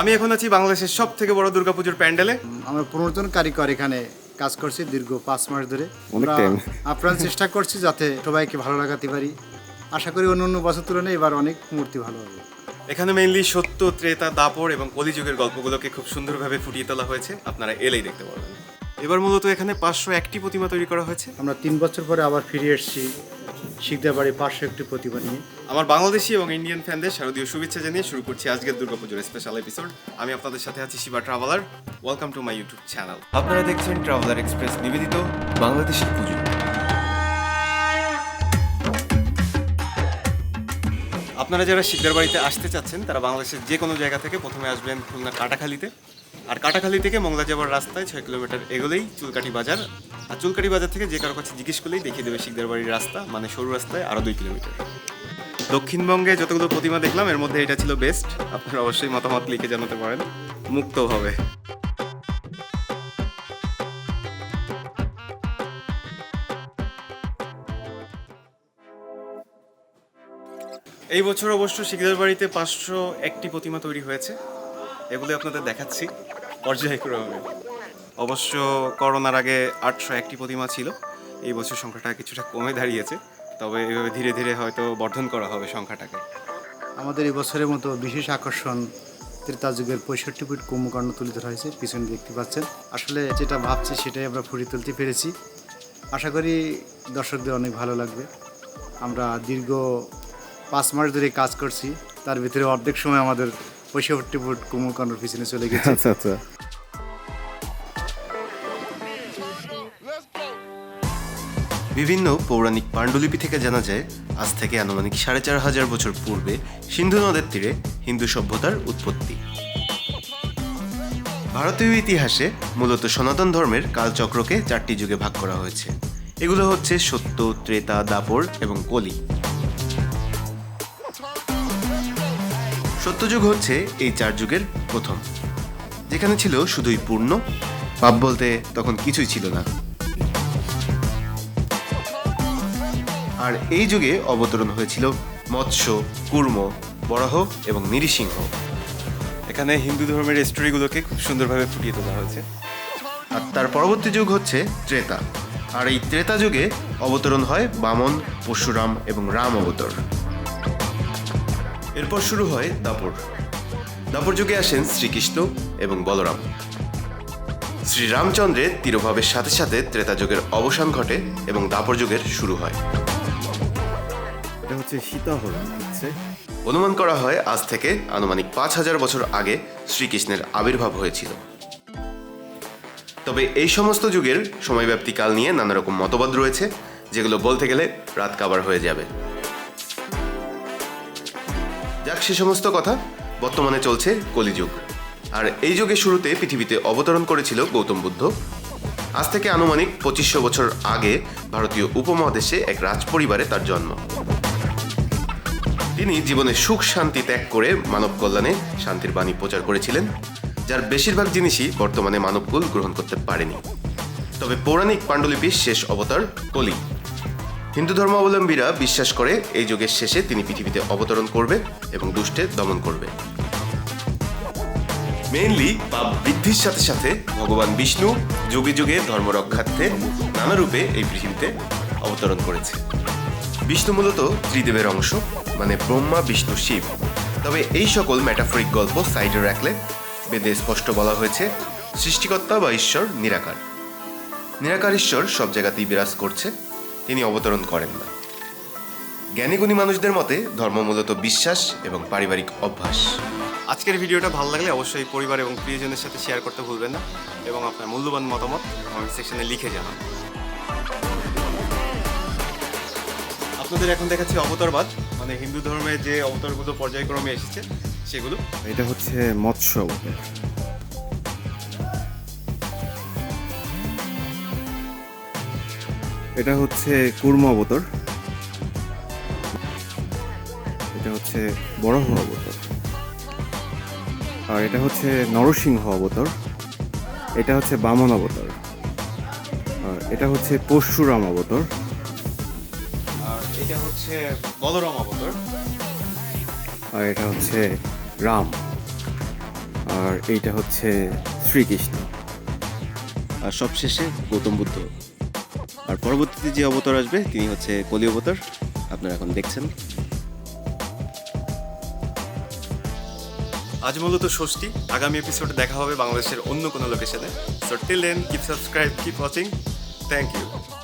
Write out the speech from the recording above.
আমি এখন আছি বাংলাদেশের সব থেকে বড় দুর্গাপুজোর প্যান্ডেলে। আমরা পনেরো জন কারিগর এখানে কাজ করছি দীর্ঘ পাঁচ মাস ধরে। আমরা আপ্রাণ চেষ্টা করছি যাতে সবাইকে ভালো লাগাতে পারি। আশা করি অন্য অন্য বছর তুলনায় এবার অনেক মূর্তি ভালো হবে। এখানে মেইনলি সত্য ত্রেতা দাপড় এবং কলিযুগের গল্পগুলোকে খুব সুন্দরভাবে ফুটিয়ে তোলা হয়েছে। আপনারা এলেই দেখতে পারবেন। এবার মূলত এখানে পাঁচশো একটি প্রতিমা তৈরি করা হয়েছে। আমরা তিন বছর পরে আবার ফিরে এসেছি শিকদার বাড়ি পাঁচশো একটি প্রতিভা নিয়ে। আমার বাংলাদেশি এবং ইন্ডিয়ান ফ্যানদের শারদীয় শুভেচ্ছা জানিয়ে শুরু করছি আজকের দুর্গাপুজোর স্পেশাল এপিসোড আমি আপনাদের সাথে আছি Shiva traveller welcome to my YouTube channel আপনারা দেখছেন ট্রাভেলার এক্সপ্রেস নিবেদিত বাংলাদেশের পুজো। আপনারা যারা শিকদার বাড়িতে আসতে চাচ্ছেন তারা বাংলাদেশের যে কোনো জায়গা থেকে প্রথমে আসবেন খুলনা কাটাখালীতে। আর কাটাখালী থেকে মংলা যাওয়ার রাস্তায় ছয় কিলোমিটার এগোলেই চুলকাটি বাজার। আর চুলকাটি বাজার থেকে যে কারও কাছে জিজ্ঞেস করলেই দেখিয়ে দেবে শিকদার বাড়ির রাস্তা মানে সরু রাস্তায় আরও দুই কিলোমিটার। দক্ষিণবঙ্গে যতগুলো প্রতিমা দেখলাম, এর মধ্যে এটা ছিল বেস্ট আপনারা অবশ্যই মতামত লিখে জানাতে পারেন। মুক্ত হবে এই বছর অবশ্য শিকদার বাড়িতে পাঁচশো একটি প্রতিমা তৈরি হয়েছে। এগুলো আপনাদের দেখাচ্ছি। পর্যায়ক্রমে। অবশ্য করোনার আগে আটশো একটি প্রতিমা ছিল। এই বছর সংখ্যাটা কিছুটা কমে দাঁড়িয়েছে। তবে এভাবে ধীরে ধীরে হয়তো বর্ধন করা হবে সংখ্যাটাকে। আমাদের এই বছরের মতো বিশেষ আকর্ষণ ত্রেতা যুগের পঁয়ষট্টি ফুট কুম্ভকর্ণ তুলে ধরা হয়েছে। পিছনে দেখতে পাচ্ছেন। আসলে যেটা ভাবছি সেটাই আমরা ফুটিয়ে তুলতে পেরেছি। আশা করি দর্শকদের অনেক ভালো লাগবে। আমরা দীর্ঘ পাঁচ মাস ধরে কাজ করছি। তার ভিতরে অর্ধেক সময় আমাদের পঁয়ষট্টি ফুট কুম্ভকর্ণর পিছনে চলে গেছে। আচ্ছা আচ্ছা। বিভিন্ন পৌরাণিক পাণ্ডুলিপি থেকে জানা যায়, আজ থেকে আনুমানিক সাড়ে চার হাজার বছর পূর্বে সিন্ধু নদের তীরে হিন্দু সভ্যতার উৎপত্তি। ভারতীয় ইতিহাসে মূলত সনাতন ধর্মের কালচক্রকে চারটি যুগে ভাগ করা হয়েছে। এগুলো হচ্ছে সত্য, ত্রেতা, দাপর এবং কলি। সত্যযুগ হচ্ছে এই চার যুগের প্রথম। যেখানে ছিল শুধুই পূর্ণ, পাপ বলতে তখন কিছুই ছিল না। আর এই যুগে অবতরণ হয়েছিল মৎস্য কুর্ম বরাহ এবং নিরিসিংহ এখানে হিন্দু ধর্মের স্টোরিগুলোকে খুব সুন্দরভাবে ফুটিয়ে তোলা হয়েছে। আর তার পরবর্তী যুগ হচ্ছে ত্রেতা। আর এই ত্রেতা যুগে অবতরণ হয় বামন পরশুরাম এবং রাম অবতর। এরপর শুরু হয় দাপর। দাপর যুগে আসেন শ্রীকৃষ্ণ এবং বলরাম। শ্রীরামচন্দ্রের তিরোভাবের সাথে সাথে ত্রেতা যুগের অবসান ঘটে এবং দাপর যুগের শুরু হয়। হচ্ছে সীতাহরণ হচ্ছে অনুমান করা হয় আজ থেকে আনুমানিক পাঁচ হাজার বছর আগে শ্রীকৃষ্ণের আবির্ভাব হয়েছিল। তবে এই সমস্ত যুগের সময়ব্যাপ্তি কাল নিয়ে নানা রকম মতবাদ রয়েছে, যেগুলো বলতে গেলে রাত কাবার হয়ে যাবে। যাক, সে সমস্ত কথা বর্তমানে চলছে কলিযুগ। আর এই যুগের শুরুতে পৃথিবীতে অবতরণ করেছিল গৌতম বুদ্ধ। আজ থেকে আনুমানিক পঁচিশশো বছর আগে ভারতীয় উপমহাদেশে এক রাজপরিবারে তার জন্ম। তিনি জীবনে সুখ শান্তি ত্যাগ করে মানব কল্যাণে শান্তির বাণী প্রচার করেছিলেন, যার বেশিরভাগ জিনিসই বর্তমানে মানবকুল গ্রহণ করতে পারেনি। তবে পৌরাণিক পাণ্ডুলিপির শেষ অবতার কলি। হিন্দু ধর্মাবলম্বীরা বিশ্বাস করে এই যুগের শেষে তিনি পৃথিবীতে অবতরণ করবে এবং দুষ্টের দমন করবে। মেইনলি পাপ বৃদ্ধির সাথে সাথে ভগবান বিষ্ণু যুগে যুগে ধর্ম রক্ষার্থে নানা রূপে এই পৃথিবীতে অবতরণ করেছে। বিষ্ণু মূলত ত্রিদেবের অংশ মানে ব্রহ্মা, বিষ্ণু, শিব। তবে এই সকল ম্যাটাফরিক গল্প সাইডে রাখলে বেদে স্পষ্ট বলা হয়েছে, সৃষ্টিকর্তা বা ঈশ্বর নিরাকার। নিরাকার ঈশ্বর সব জায়গাতেই বিরাজ করছে, তিনি অবতরণ করেন না। জ্ঞানীগুণী মানুষদের মতে ধর্ম মূলত বিশ্বাস এবং পারিবারিক অভ্যাস। আজকের ভিডিওটা ভালো লাগলে অবশ্যই পরিবার এবং প্রিয়জনের সাথে শেয়ার করতে ভুলবেন না এবং আপনার মূল্যবান মতামত কমেন্ট সেকশনে লিখে জানান। আপনাদের এখন দেখাচ্ছি অবতারবাদ মানে হিন্দু ধর্মে যে অবতারগুলো পর্যায়ক্রমে এসেছে, সেগুলো। এটা হচ্ছে মৎস্য এটা হচ্ছে কুর্ম অবতার। এটা হচ্ছে বরাহ অবতার। আর এটা হচ্ছে নরসিংহ অবতার। এটা হচ্ছে বামন অবতার। আর এটা হচ্ছে পরশুরাম অবতার। এটা হচ্ছে বলরাম অবতার। আর এটা হচ্ছে রাম। আর এইটা হচ্ছে শ্রীকৃষ্ণ। আর সবশেষে গৌতম বুদ্ধ। আর পরবর্তীতে যে অবতার আসবে তিনি হচ্ছে কলি অবতার। আপনারা এখন দেখছেন। আজ মূলত ষষ্ঠী। আগামী এপিসোডে দেখা হবে বাংলাদেশের অন্য কোনো লোকেশনে so till then keep subscribe keep watching thank you